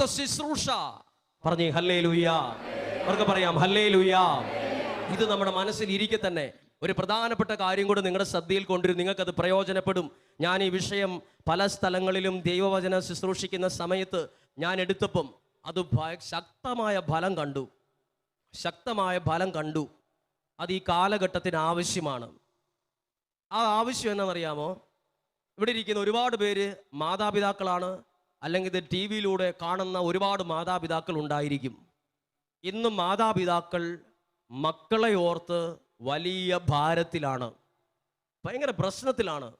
യഥാർത്ഥ ശുശ്രൂഷ. പറഞ്ഞേ ഹല്ലേ ലുയ്യ പറയാം ഹല്ലേ ലുയ്യ ഇത് നമ്മുടെ മനസ്സിൽ ഇരിക്കെ തന്നെ ഒരു പ്രധാനപ്പെട്ട കാര്യം കൂടെ നിങ്ങളുടെ ശ്രദ്ധയിൽ കൊണ്ടുവരും. നിങ്ങൾക്കത് പ്രയോജനപ്പെടും. ഞാൻ ഈ വിഷയം പല സ്ഥലങ്ങളിലും ദൈവവചന ശുശ്രൂഷിക്കുന്ന സമയത്ത് ഞാൻ എടുത്തപ്പം അത് ശക്തമായ ഫലം കണ്ടു. ശക്തമായ ഫലം കണ്ടു. അത് ഈ കാലഘട്ടത്തിന് ആവശ്യമാണ്. ആ ആവശ്യം എന്നറിയാമോ ഇവിടെ ഇരിക്കുന്ന ഒരുപാട് പേര് മാതാപിതാക്കളാണ്. അല്ലെങ്കിൽ ടി വിയിലൂടെ കാണുന്ന ഒരുപാട് മാതാപിതാക്കൾ ഉണ്ടായിരിക്കും. ഇന്ന് മാതാപിതാക്കൾ മക്കളെ ഓർത്ത് വലിയ ഭാരത്തിലാണ്. ഭയങ്കര പ്രശ്നത്തിലാണ്.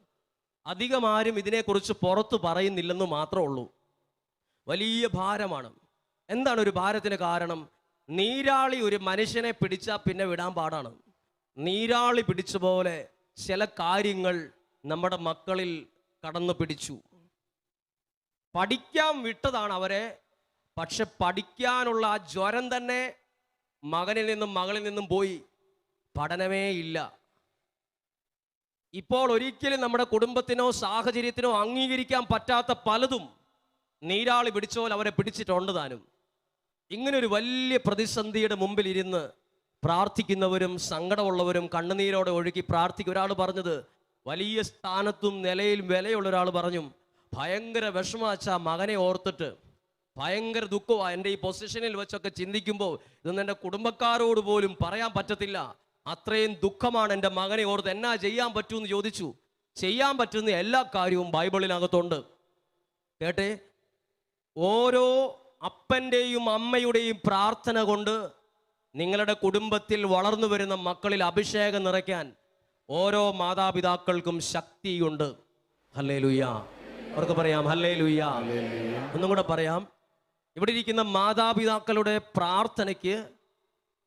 അധികം ആരും ഇതിനെക്കുറിച്ച് പുറത്തു പറയുന്നില്ലെന്ന് മാത്രമേ ഉള്ളൂ. വലിയ ഭാരമാണ്. എന്താണ് ഒരു ഭാരത്തിന് കാരണം? നീരാളി ഒരു മനുഷ്യനെ പിടിച്ചാൽ പിന്നെ വിടാൻ പാടാണ്. നീരാളി പിടിച്ച പോലെ ചില കാര്യങ്ങൾ നമ്മുടെ മക്കളിൽ കടന്നു പിടിച്ചു. പഠിക്കാൻ വിട്ടതാണ് അവരെ. പക്ഷെ പഠിക്കാനുള്ള ആ ജ്വരം തന്നെ മകനിൽ നിന്നും മകളിൽ നിന്നും പോയി. പഠനമേ ഇല്ല. ഇപ്പോൾ ഒരിക്കലും നമ്മുടെ കുടുംബത്തിനോ സാഹചര്യത്തിനോ അംഗീകരിക്കാൻ പറ്റാത്ത പലതും നീരാളി പിടിച്ചോൽ അവരെ പിടിച്ചിട്ടുണ്ട് താനും. ഇങ്ങനെ ഒരു വലിയ പ്രതിസന്ധിയുടെ മുമ്പിൽ ഇരുന്ന് പ്രാർത്ഥിക്കുന്നവരും സങ്കടമുള്ളവരും കണ്ണുനീരോടെ ഒഴുകി പ്രാർത്ഥിക്കും. ഒരാൾ പറഞ്ഞത് വലിയ സ്ഥാനത്തും നിലയിലും വിലയുള്ള ഒരാൾ പറഞ്ഞു ഭയങ്കര വിഷമാച്ച മകനെ ഓർത്തിട്ട്. ഭയങ്കര ദുഃഖമാണ് എന്റെ ഈ പൊസിഷനിൽ വെച്ചൊക്കെ ചിന്തിക്കുമ്പോൾ ഇതൊന്നും എന്റെ കുടുംബക്കാരോട് പോലും പറയാൻ പറ്റത്തില്ല. അത്രയും ദുഃഖമാണ് എന്റെ മകനെ ഓർത്ത്. എന്നാ ചെയ്യാൻ പറ്റുമെന്ന് ചോദിച്ചു. ചെയ്യാൻ പറ്റുന്ന എല്ലാ കാര്യവും ബൈബിളിനകത്തുണ്ട്. കേട്ടെ? ഓരോ അപ്പന്റെയും അമ്മയുടെയും പ്രാർത്ഥന കൊണ്ട് നിങ്ങളുടെ കുടുംബത്തിൽ വളർന്നു വരുന്ന മക്കളിൽ അഭിഷേകം നിറയ്ക്കാൻ ഓരോ മാതാപിതാക്കൾക്കും ശക്തിയുണ്ട്. ഹല്ലേ ലുയ്യ അവർക്ക് പറയാം ഹല്ലേ ലുയ്യ ഒന്നും കൂടെ പറയാം ഇവിടെ ഇരിക്കുന്ന മാതാപിതാക്കളുടെ പ്രാർത്ഥനയ്ക്ക്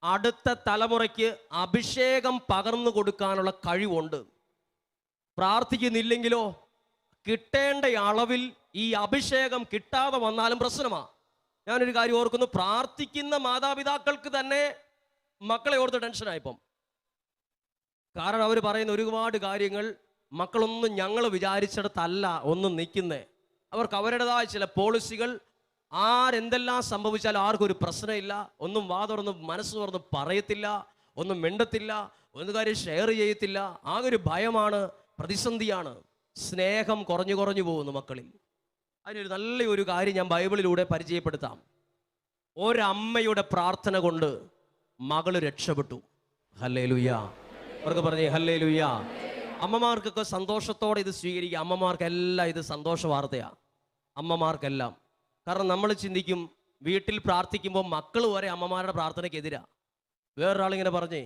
അടുത്ത തലമുറയ്ക്ക് അഭിഷേകം പകർന്നു കൊടുക്കാനുള്ള കഴിവുണ്ട്. പ്രാർത്ഥിക്കുന്നില്ലെങ്കിലോ കിട്ടേണ്ട അളവിൽ ഈ അഭിഷേകം കിട്ടാതെ വന്നാലും പ്രശ്നമാണ് ഞാനൊരു കാര്യം ഓർക്കുന്നു പ്രാർത്ഥിക്കുന്ന മാതാപിതാക്കൾക്ക് തന്നെ മക്കളെ ഓർത്ത് ടെൻഷനായിപ്പം. കാരണം അവർ പറയുന്ന ഒരുപാട് കാര്യങ്ങൾ മക്കളൊന്നും ഞങ്ങൾ വിചാരിച്ചിടത്തല്ല ഒന്നും നിൽക്കുന്നേ. അവർക്ക് അവരുടേതായ ചില പോളിസികൾ. ആരെന്തെല്ലാം സംഭവിച്ചാലും ആർക്കും ഒരു പ്രശ്നമില്ല. ഒന്നും വാ മനസ്സ് തുറന്ന് പറയത്തില്ല. ഒന്നും മിണ്ടത്തില്ല. ഒന്നും കാര്യം ഷെയർ ചെയ്യത്തില്ല. ആകെ ഒരു ഭയമാണ് പ്രതിസന്ധിയാണ്. സ്നേഹം കുറഞ്ഞു കുറഞ്ഞു പോകുന്നു മക്കളിൽ. അതിനൊരു നല്ല ഒരു കാര്യം ഞാൻ ബൈബിളിലൂടെ പരിചയപ്പെടുത്താം. ഒരമ്മയുടെ പ്രാർത്ഥന കൊണ്ട് മകൾ രക്ഷപ്പെട്ടു. ഹല്ലേ ലുയ്യ അവർക്ക് പറഞ്ഞേ ഹല്ലേ ലുയ്യ അമ്മമാർക്കൊക്കെ സന്തോഷത്തോടെ ഇത് സ്വീകരിക്കുക. അമ്മമാർക്കെല്ലാം ഇത് സന്തോഷ വാർത്തയാണ് അമ്മമാർക്കെല്ലാം. കാരണം നമ്മൾ ചിന്തിക്കും വീട്ടിൽ പ്രാർത്ഥിക്കുമ്പോൾ മക്കൾ വരെ അമ്മമാരുടെ പ്രാർത്ഥനയ്ക്കെതിരാ വേറൊരാളിങ്ങനെ പറഞ്ഞേ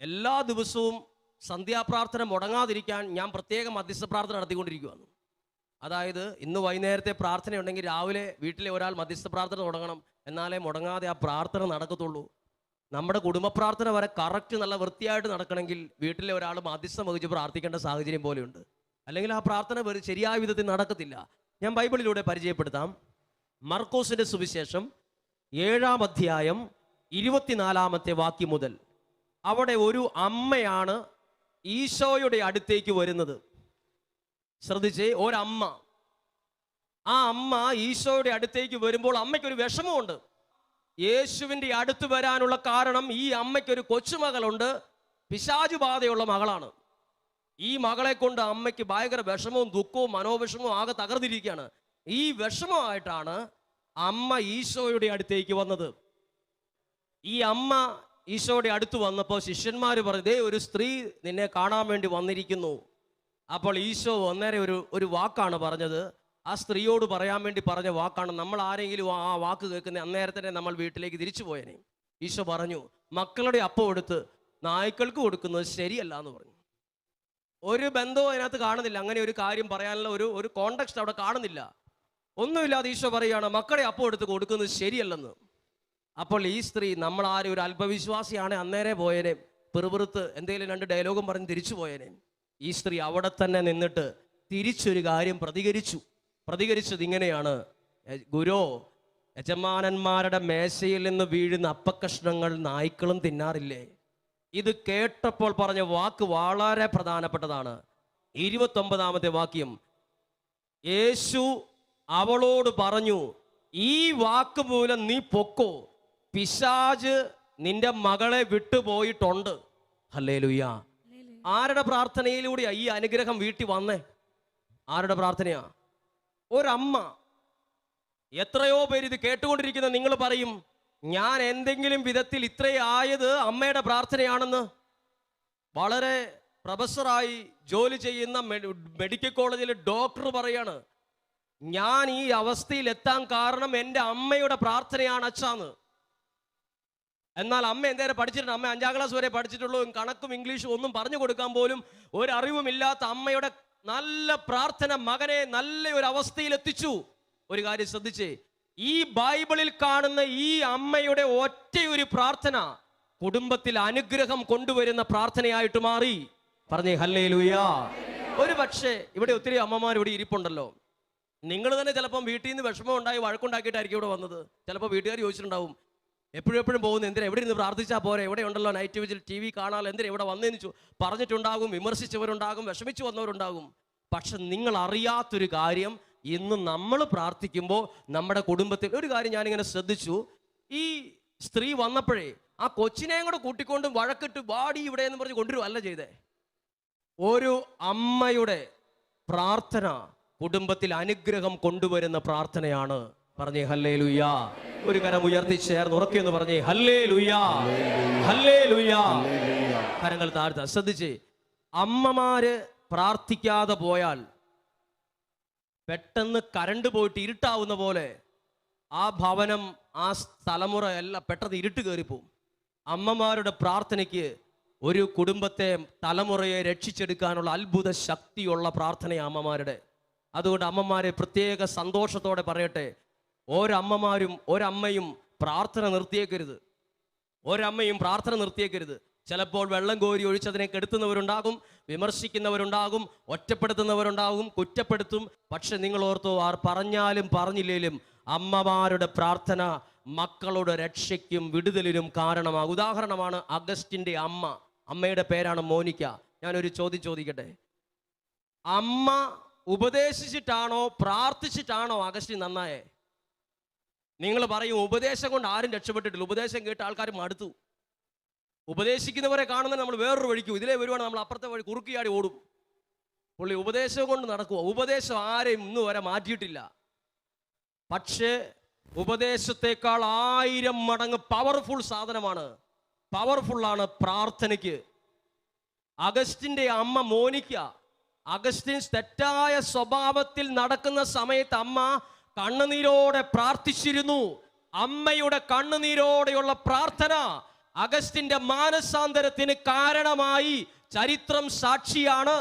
എല്ലാ ദിവസവും സന്ധ്യാപ്രാർത്ഥന മുടങ്ങാതിരിക്കാൻ ഞാൻ പ്രത്യേകം മധ്യസ്ഥ പ്രാർത്ഥന നടത്തിക്കൊണ്ടിരിക്കുകയാണ് അതായത് ഇന്ന് വൈകുന്നേരത്തെ പ്രാർത്ഥന ഉണ്ടെങ്കിൽ രാവിലെ വീട്ടിലെ ഒരാൾ മധ്യസ്ഥ പ്രാർത്ഥന തുടങ്ങണം. എന്നാലേ മുടങ്ങാതെ ആ പ്രാർത്ഥന നടക്കത്തുള്ളൂ. നമ്മുടെ കുടുംബ പ്രാർത്ഥന വരെ കറക്റ്റ് നല്ല വൃത്തിയായിട്ട് നടക്കണമെങ്കിൽ വീട്ടിലെ ഒരാൾ മധ്യസ്ഥം വഹിച്ച് പ്രാർത്ഥിക്കേണ്ട സാഹചര്യം പോലെയുണ്ട്. അല്ലെങ്കിൽ ആ പ്രാർത്ഥന വരെ ശരിയായ വിധത്തിൽ നടക്കത്തില്ല. ഞാൻ ബൈബിളിലൂടെ പരിചയപ്പെടുത്താം. മർക്കോസിന്റെ സുവിശേഷം ഏഴാം അധ്യായം ഇരുപത്തിനാലാമത്തെ വാക്യം മുതൽ. അവിടെ ഒരു അമ്മയാണ് ഈശോയുടെ അടുത്തേക്ക് വരുന്നത്. ശ്രദ്ധിച്ചേ ഒരമ്മ. ആ അമ്മ ഈശോയുടെ അടുത്തേക്ക് വരുമ്പോൾ അമ്മയ്ക്കൊരു വിഷമമുണ്ട്. യേശുവിന്റെ അടുത്ത് വരാനുള്ള കാരണം ഈ അമ്മയ്ക്കൊരു കൊച്ചുമകളുണ്ട്. പിശാചു ബാധയുള്ള മകളാണ്. ഈ മകളെ കൊണ്ട് അമ്മയ്ക്ക് ഭയങ്കര വിഷമവും ദുഃഖവും മനോവിഷമവും ആകെ തകർന്നിരിക്കുകയാണ്. ഈ വിഷമമായിട്ടാണ് അമ്മ ഈശോയുടെ അടുത്തേക്ക് വന്നത്. ഈ അമ്മ ഈശോയുടെ അടുത്ത് വന്നപ്പോൾ ശിഷ്യന്മാർ പറഞ്ഞു ദേ ഒരു സ്ത്രീ നിന്നെ കാണാൻ വേണ്ടി വന്നിരിക്കുന്നു. അപ്പോൾ ഈശോ അന്നേരം ഒരു ഒരു വാക്കാണ് പറഞ്ഞത്. ആ സ്ത്രീയോട് പറയാൻ വേണ്ടി പറഞ്ഞ വാക്കാണ് നമ്മൾ ആരെങ്കിലും ആ വാക്ക് കേൾക്കുന്ന അന്നേരത്തന്നെ നമ്മൾ വീട്ടിലേക്ക് തിരിച്ചു പോയനെ. ഈശോ പറഞ്ഞു മക്കളുടെ അപ്പം എടുത്ത് നായ്ക്കൾക്ക് കൊടുക്കുന്നത് ശരിയല്ല എന്ന് പറഞ്ഞു. ഒരു ബന്ധവും അതിനകത്ത് കാണുന്നില്ല. അങ്ങനെ ഒരു കാര്യം പറയാനുള്ള ഒരു ഒരു കോണ്ടക്സ്റ്റ് അവിടെ കാണുന്നില്ല. ഒന്നുമില്ലാതെ ഈശോ പറയുകയാണ് മക്കളെ അപ്പം എടുത്ത് കൊടുക്കുന്നത് ശരിയല്ലെന്ന്. അപ്പോൾ ഈ സ്ത്രീ നമ്മൾ ആരും ഒരു അല്പവിശ്വാസിയാണ് അന്നേരെ പോയനെ. പെറുപെറുത്ത് എന്തെങ്കിലും രണ്ട് ഡയലോഗും പറഞ്ഞ് തിരിച്ചു പോയനെ. ഈ സ്ത്രീ അവിടെ തന്നെ നിന്നിട്ട് തിരിച്ചൊരു കാര്യം പ്രതികരിച്ചു. പ്രതികരിച്ചത് ഇങ്ങനെയാണ്. ഗുരു യജമാനന്മാരുടെ മേശയിൽ നിന്ന് വീഴുന്ന അപ്പക്കഷ്ണങ്ങൾ നായ്ക്കളും തിന്നാറില്ലേ? ഇത് കേട്ടപ്പോൾ പറഞ്ഞ വാക്ക് വളരെ പ്രധാനപ്പെട്ടതാണ്. ഇരുപത്തൊമ്പതാമത്തെ വാക്യം. യേശു അവളോട് പറഞ്ഞു ഈ വാക്ക് മൂലം നീ പൊക്കോ? പിശാജ് നിന്റെ മകളെ വിട്ടുപോയിട്ടുണ്ട്. ഹല്ലേ ലുയ്യ ആരുടെ പ്രാർത്ഥനയിലൂടെയാ ഈ അനുഗ്രഹം വീട്ടി വന്നേ? ആരുടെ പ്രാർത്ഥനയാ? ഒരമ്മ. എത്രയോ പേര് ഇത് കേട്ടുകൊണ്ടിരിക്കുന്ന നിങ്ങൾ പറയും ഞാൻ എന്തെങ്കിലും വിധത്തിൽ ഇത്രയും ആയത് അമ്മയുടെ പ്രാർത്ഥനയാണെന്ന്? വളരെ പ്രൊഫസറായി ജോലി ചെയ്യുന്ന മെഡിക്കൽ കോളേജിലെ ഡോക്ടർ പറയാണ് ഞാൻ ഈ അവസ്ഥയിൽ എത്താൻ കാരണം എന്റെ അമ്മയുടെ പ്രാർത്ഥനയാണ് അച്ഛാന്ന്. എന്നാൽ അമ്മ എന്തേരം പഠിച്ചിട്ടുണ്ട്? അമ്മ അഞ്ചാം ക്ലാസ് വരെ പഠിച്ചിട്ടുള്ളൂ. കണക്കും ഇംഗ്ലീഷും ഒന്നും പറഞ്ഞു കൊടുക്കാൻ പോലും ഒരറിവുമില്ലാത്ത അമ്മയുടെ നല്ല പ്രാർത്ഥന മകനെ നല്ല ഒരു അവസ്ഥയിൽ എത്തിച്ചു. ഒരു കാര്യം ശ്രദ്ധിച്ചേ ഈ ബൈബിളിൽ കാണുന്ന ഈ അമ്മയുടെ ഒറ്റയൊരു പ്രാർത്ഥന കുടുംബത്തിൽ അനുഗ്രഹം കൊണ്ടുവരുന്ന പ്രാർത്ഥനയായിട്ട് മാറി. പറഞ്ഞേ ഹല്ലേ ലുയാ ഒരു പക്ഷേ ഇവിടെ ഒത്തിരി അമ്മമാർ ഇവിടെ ഇരിപ്പുണ്ടല്ലോ. നിങ്ങൾ തന്നെ ചിലപ്പം വീട്ടിൽ നിന്ന് വിഷമം ഉണ്ടായി വഴക്കുണ്ടാക്കിയിട്ടായിരിക്കും ഇവിടെ വന്നത്. ചിലപ്പോൾ വീട്ടുകാർ ചോദിച്ചിട്ടുണ്ടാവും എപ്പോഴും എപ്പോഴും പോകുന്നു എന്തിനാ എവിടെ ഇരുന്ന് പ്രാർത്ഥിച്ചാൽ പോരെ? എവിടെ ഉണ്ടല്ലോ നൈറ്റ് വിജിൽ ടി വി കാണാൻ എന്തിനാ ഇവിടെ വന്നതെന്ന് പറഞ്ഞിട്ടുണ്ടാകും വിമർശിച്ചവരുണ്ടാകും വിഷമിച്ചു വന്നവരുണ്ടാകും പക്ഷെ നിങ്ങൾ അറിയാത്തൊരു കാര്യം ഇന്ന് നമ്മൾ പ്രാർത്ഥിക്കുമ്പോൾ നമ്മുടെ കുടുംബത്തിൽ ഒരു കാര്യം ഞാനിങ്ങനെ ശ്രദ്ധിച്ചു. ഈ സ്ത്രീ വന്നപ്പോഴേ ആ കൊച്ചിനെയും കൂടെ കൂട്ടിക്കൊണ്ട് വഴക്കിട്ട് വാടി ഇവിടെ എന്ന് പറഞ്ഞ് കൊണ്ടുവരുവല്ല ചെയ്തേ. ഒരു അമ്മയുടെ പ്രാർത്ഥന കുടുംബത്തിൽ അനുഗ്രഹം കൊണ്ടുവരുന്ന പ്രാർത്ഥനയാണ്. പറഞ്ഞേ ഹല്ലേ ലുയ്യാ ഒരു കരം ഉയർത്തി ചേർന്ന് ഉറക്കിയെന്ന് പറഞ്ഞേ ഹല്ലേ ലുയ്യാ ഹല്ലേ ലുയ്യാ കരങ്ങൾ താഴ്ത്ത. ശ്രദ്ധിച്ചേ അമ്മമാര് പ്രാർത്ഥിക്കാതെ പോയാൽ പെട്ടെന്ന് കരണ്ട് പോയിട്ട് ഇരുട്ടാവുന്ന പോലെ ആ ഭവനം ആ തലമുറ എല്ലാം പെട്ടെന്ന് ഇരുട്ട് കയറിപ്പോവും. അമ്മമാരുടെ പ്രാർത്ഥനയ്ക്ക് ഒരു കുടുംബത്തെ തലമുറയെ രക്ഷിച്ചെടുക്കാനുള്ള അത്ഭുത ശക്തിയുള്ള പ്രാർത്ഥനയാണ് അമ്മമാരുടെ. അതുകൊണ്ട് അമ്മമാരെ പ്രത്യേക സന്തോഷത്തോടെ പറയട്ടെ. ഒരമ്മമാരും ഒരമ്മയും പ്രാർത്ഥന നിർത്തിയേക്കരുത്. ഒരമ്മയും പ്രാർത്ഥന നിർത്തിയേക്കരുത്. ചിലപ്പോൾ വെള്ളം കോരി ഒഴിച്ചതിനെ കെടുത്തുന്നവരുണ്ടാകും വിമർശിക്കുന്നവരുണ്ടാകും ഒറ്റപ്പെടുത്തുന്നവരുണ്ടാകും കുറ്റപ്പെടുത്തും. പക്ഷെ നിങ്ങൾ ഓർത്തോ ആർ പറഞ്ഞാലും പറഞ്ഞില്ലേലും അമ്മമാരുടെ പ്രാർത്ഥന മക്കളുടെ രക്ഷയ്ക്കും വിടുതലിനും കാരണമാകും. ഉദാഹരണമാണ് അഗസ്റ്റിന്റെ അമ്മ. അമ്മയുടെ പേരാണ് മോനിക്ക. ഞാനൊരു ചോദ്യം ചോദിക്കട്ടെ? അമ്മ ഉപദേശിച്ചിട്ടാണോ പ്രാർത്ഥിച്ചിട്ടാണോ അഗസ്റ്റിൻ നന്നായേ? നിങ്ങൾ പറയും ഉപദേശം കൊണ്ട് ആരും രക്ഷപ്പെട്ടിട്ടില്ല. ഉപദേശം കേട്ട് ആൾക്കാർ മടുത്തു. ഉപദേശിക്കുന്നവരെ കാണുന്ന നമ്മൾ വേറൊരു വഴിക്കും ഇതിലേ വരുവാണ് നമ്മൾ അപ്പുറത്തെ വഴി കുറുക്കിയാടി ഓടും. പുള്ളി ഉപദേശം കൊണ്ട് നടക്കുക ഉപദേശം ആരെയും ഇന്ന് വരെ മാറ്റിയിട്ടില്ല. പക്ഷേ ഉപദേശത്തെക്കാൾ ആയിരം മടങ്ങ് പവർഫുൾ സാധനമാണ്. പവർഫുള്ളാണ് പ്രാർത്ഥനയ്ക്ക്. അഗസ്റ്റിന്റെ അമ്മ മോനിക്ക. അഗസ്റ്റിൻ തെറ്റായ സ്വഭാവത്തിൽ നടക്കുന്ന സമയത്ത് അമ്മ കണ്ണുനീരോടെ പ്രാർത്ഥിച്ചിരുന്നു. അമ്മയുടെ കണ്ണുനീരോടെയുള്ള പ്രാർത്ഥന അഗസ്റ്റിന്റെ മാനസാന്തരത്തിന് കാരണമായി ചരിത്രം സാക്ഷിയാണ്.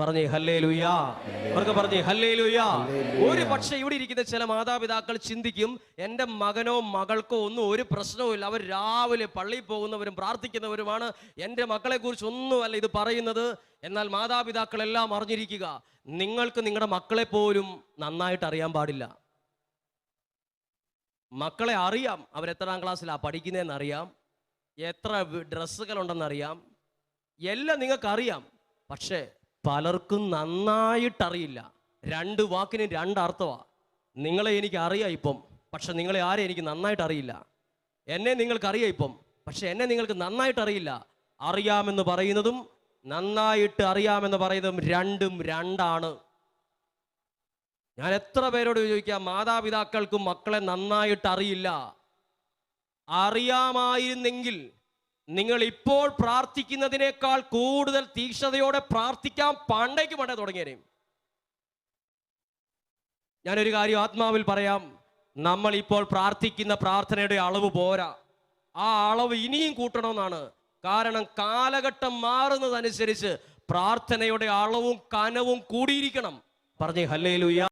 പറഞ്ഞേ ഹല്ലേ ലുയാ അവർക്ക് പറഞ്ഞേ ഹല്ലേ ലുയാ ഒരു പക്ഷെ ഇവിടെ ഇരിക്കുന്ന ചില മാതാപിതാക്കൾ ചിന്തിക്കും എന്റെ മകനോ മകൾക്കോ ഒന്നും ഒരു പ്രശ്നവുമില്ല അവർ രാവിലെ പള്ളിയിൽ പോകുന്നവരും പ്രാർത്ഥിക്കുന്നവരുമാണ്. എന്റെ മക്കളെ കുറിച്ച് ഒന്നുമല്ല ഇത് പറയുന്നത്. എന്നാൽ മാതാപിതാക്കളെല്ലാം അറിഞ്ഞിരിക്കുക നിങ്ങൾക്ക് നിങ്ങളുടെ മക്കളെ പോലും നന്നായിട്ട് അറിയാൻ പാടില്ല. മക്കളെ അറിയാം. അവരെത്രാം ക്ലാസ്സിലാണ് പഠിക്കുന്നതെന്ന് അറിയാം എത്ര ഡ്രസ്സുകൾ ഉണ്ടെന്നറിയാം എല്ലാം നിങ്ങൾക്ക് അറിയാം പക്ഷേ പലർക്കും നന്നായിട്ടറിയില്ല. രണ്ട് വാക്കിന് രണ്ട് അർത്ഥമാ നിങ്ങളെ എനിക്ക് അറിയാം ഇപ്പം പക്ഷെ നിങ്ങളെ ആരെ എനിക്ക് നന്നായിട്ട് അറിയില്ല എന്നെ നിങ്ങൾക്ക് അറിയാം ഇപ്പം പക്ഷെ എന്നെ നിങ്ങൾക്ക് നന്നായിട്ട് അറിയില്ല അറിയാമെന്ന് പറയുന്നതും നന്നായിട്ട് അറിയാമെന്ന് പറയുന്നതും രണ്ടും രണ്ടാണ്. ഞാൻ എത്ര പേരോട് ചോദിക്കാം മാതാപിതാക്കൾക്കും മക്കളെ നന്നായിട്ട് അറിയില്ല അറിയാമായിരുന്നെങ്കിൽ നിങ്ങൾ ഇപ്പോൾ പ്രാർത്ഥിക്കുന്നതിനേക്കാൾ കൂടുതൽ തീക്ഷ്ണതയോടെ പ്രാർത്ഥിക്കാൻ പണ്ടേക്ക് പണ്ടേ തുടങ്ങിയേനെ. ഞാനൊരു കാര്യം ആത്മാവിൽ പറയാം. നമ്മൾ ഇപ്പോൾ പ്രാർത്ഥിക്കുന്ന പ്രാർത്ഥനയുടെ അളവ് പോരാ. ആ അളവ് ഇനിയും കൂട്ടണമെന്നാണ്. കാരണം കാലഘട്ടം മാറുന്നതനുസരിച്ച് പ്രാർത്ഥനയുടെ അളവും കനവും കൂടിയിരിക്കണം. പറഞ്ഞേ ഹല്ലേ